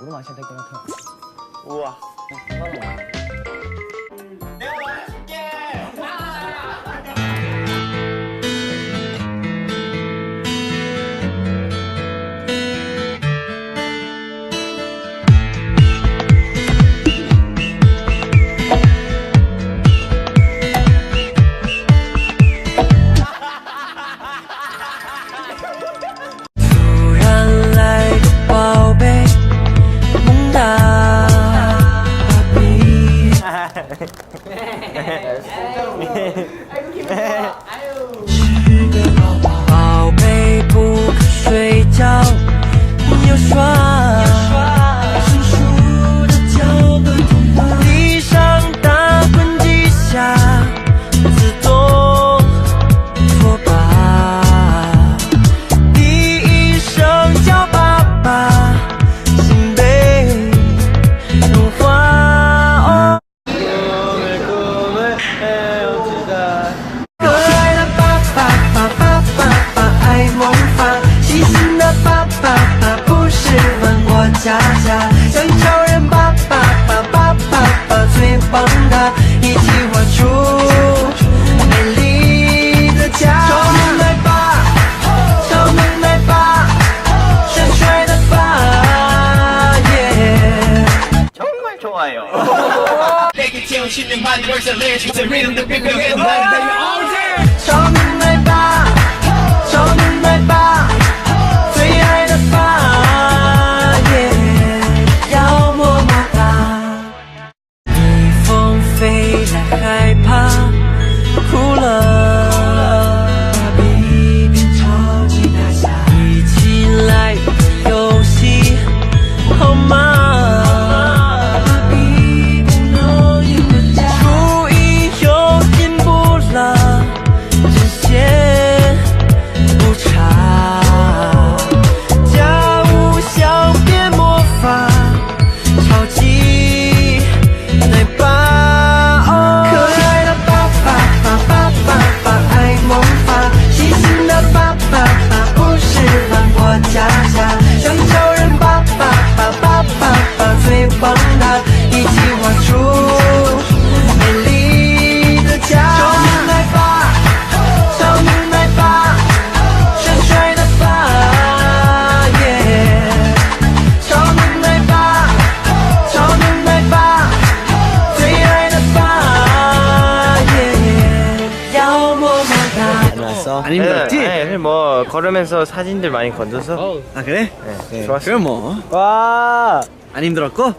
물을 마셔야 될 것 같아요. 우와. 꿈 자자. 전철은 바빠바빠바빠 쇠번다 이지워줘. 밀리드자. 처음 날봐. 처음 날봐. 전철 날봐. yeah 예. 정말 좋아요. Chăm. 哒。왔어? 안 힘들었지? 네, 네, 뭐 걸으면서 사진들 많이 건져서 아 그래? 네, 좋았어. 그럼 뭐. 와. 안 힘들었고?